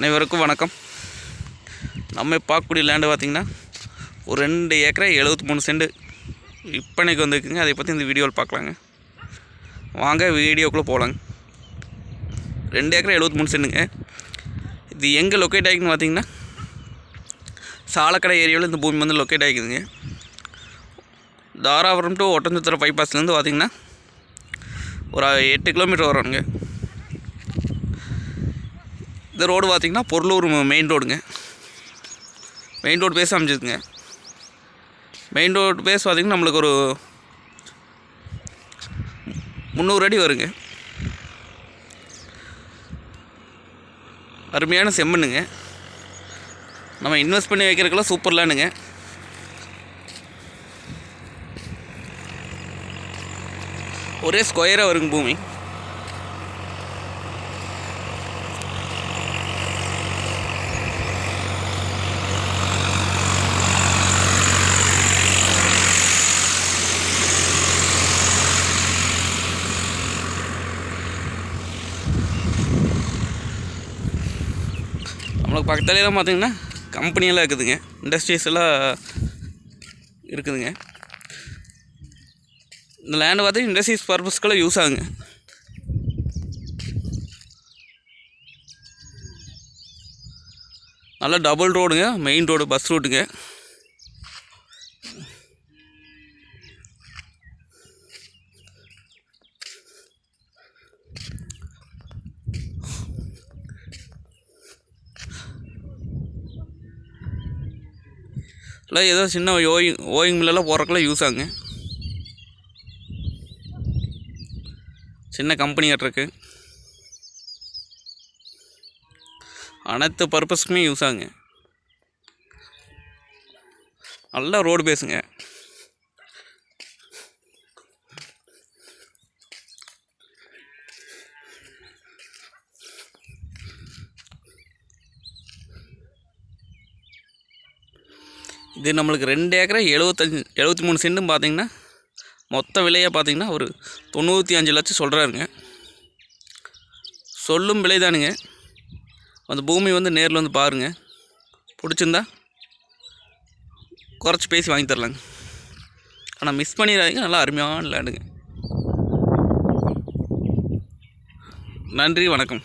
அனைவருக்கும் வணக்கம். நம்ம பார்க்கக்கூடிய லேண்டு பார்த்திங்கன்னா ஒரு ரெண்டு ஏக்கரை எழுபத்தி மூணு செண்டு விற்பனைக்கு வந்துருக்குங்க. அதை பற்றி இந்த வீடியோவில் பார்க்கலாங்க. வாங்க வீடியோக்குள்ளே போகலாங்க. ரெண்டு ஏக்கரை எழுபத்தி மூணு செண்டுங்க இது எங்கே லொக்கேட் ஆகிக்குன்னு பார்த்திங்கன்னா சாலக்கடை ஏரியாவில் இந்த பூமி வந்து லொக்கேட் ஆகிக்குதுங்க தாராபுரம் டு ஒட்டஞ்சத்திர பைபாஸ்லேருந்து பார்த்திங்கன்னா ஒரு எட்டு கிலோமீட்டர் வரும்ங்க இந்த ரோடு பார்த்திங்கன்னா பொருளூர் மெயின் ரோடுங்க மெயின் ரோடு பேஸ் அமைஞ்சிருக்குங்க. மெயின் ரோடு பேஸ் பார்த்திங்கன்னா நம்மளுக்கு ஒரு முந்நூறு அடி வருங்க. அருமையான செம்மண்ணுங்க. நம்ம இன்வெஸ்ட் பண்ணி வைக்கிறதுக்கெல்லாம் சூப்பர்லானுங்க ஒரே ஸ்கொயராக வருங்க பூமி. நம்மளுக்கு பக்கத்துலலாம் பார்த்தீங்கன்னா கம்பெனியெல்லாம் இருக்குதுங்க. இண்டஸ்ட்ரீஸ் எல்லாம் இருக்குதுங்க. இந்த லேண்டு பார்த்தீங்கன்னா இண்டஸ்ட்ரீஸ் பர்பஸ்க்கெல்லாம் யூஸ் ஆகுங்க. நல்லா டபுள் ரோடுங்க மெயின் ரோடு பஸ் ரூட்டுங்க இல்லை ஏதோ சின்ன ஓயிங் ஓயிங் மில்லெல்லாம் போகிறக்கெல்லாம் யூஸ் ஆகுங்க. சின்ன கம்பெனி கட்டுறக்கு அனைத்து பர்பஸ்க்குமே யூஸ் ஆகுங்க. நல்லா ரோடு பேசுங்க இது நம்மளுக்கு ரெண்டு ஏக்கரை எழுபத்தஞ்சு எழுபத்தி மூணு சென்ட்டும் பார்த்தீங்கன்னா மொத்த விலையை பார்த்தீங்கன்னா ஒரு தொண்ணூற்றி அஞ்சு லட்சம் சொல்கிறாருங்க சொல்லும் விலை தானுங்க. அந்த பூமி வந்து நேரில் வந்து பாருங்கள் பிடிச்சிருந்தா குறைச்சி பேசி வாங்கி தரலாங்க. ஆனால் மிஸ் பண்ணிடாதீங்க. நல்லா அருமையான லேண்டுங்க நன்றி வணக்கம்.